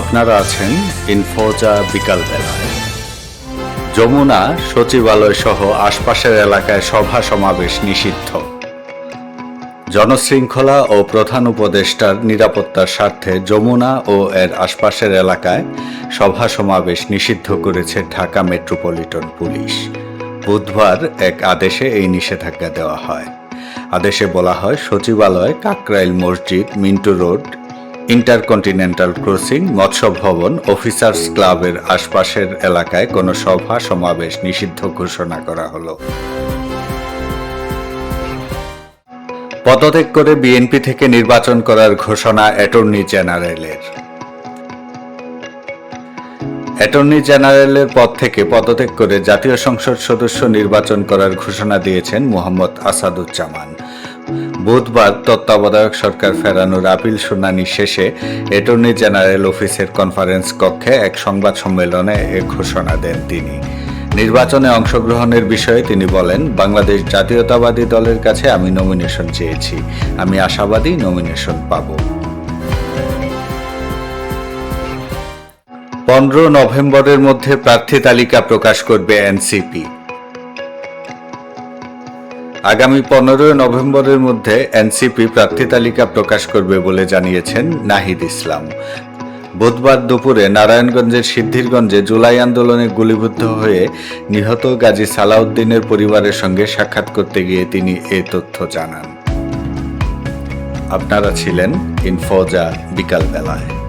আপনারা আছেন ইনফোজা বিকালবেলায় যমুনা সচিবালয় সহ আশপাশের এলাকায় সভা সমাবেশ নিষিদ্ধ। জনশৃঙ্খলা ও প্রধান উপদেষ্টার নিরাপত্তার স্বার্থে যমুনা ও এর আশপাশের এলাকায় সভা সমাবেশ নিষিদ্ধ করেছে ঢাকা মেট্রোপলিটন পুলিশ। বুধবার এক আদেশে এই নিষেধাজ্ঞা দেওয়া হয়। আদেশে বলা হয়, সচিবালয় কাকরাইল মসজিদ, মিন্টু রোড ইন্টারকন্টিনেন্টাল ক্রসিং, মৎস্য ভবন, অফিসার্স ক্লাবের আশপাশের এলাকায় কোনো সভা সমাবেশ নিষিদ্ধ ঘোষণা করা হলো। পদত্যাগ করে বিএনপি থেকে নির্বাচন করার ঘোষণা অ্যাটর্নি জেনারেলের। অ্যাটর্নি জেনারেলের পদ থেকে পদত্যাগ করে জাতীয় সংসদ সদস্য নির্বাচন করার ঘোষণা দিয়েছেন মোহাম্মদ আসাদুজ্জামান। বুধবার তত্ত্বাবধায়ক সরকার ফেরানোর আপিল শুনানি শেষে অ্যাটর্নি জেনারেল অফিসের কনফারেন্স কক্ষে এক সংবাদ সম্মেলনে এ ঘোষণা দেন তিনি। নির্বাচনে অংশগ্রহণের বিষয়ে তিনি বলেন, বাংলাদেশ জাতীয়তাবাদী দলের কাছে আমি নমিনেশন চেয়েছি। আমি আশাবাদী নমিনেশন পাবো। পনেরো নভেম্বরের মধ্যে প্রার্থী তালিকা প্রকাশ করবে এনসিপি। আগামী পনেরোই নভেম্বরের মধ্যে এনসিপি প্রার্থী তালিকা প্রকাশ করবে বলে জানিয়েছেন নাহিদ ইসলাম। বুধবার দুপুরে নারায়ণগঞ্জের সিদ্ধিরগঞ্জে জুলাই আন্দোলনে গুলিবিদ্ধ হয়ে নিহত গাজী সালাউদ্দিনের পরিবারের সঙ্গে সাক্ষাৎ করতে গিয়ে তিনি এ তথ্য জানান। আপনারা ছিলেন ইনফোজা বিকালবেলায়।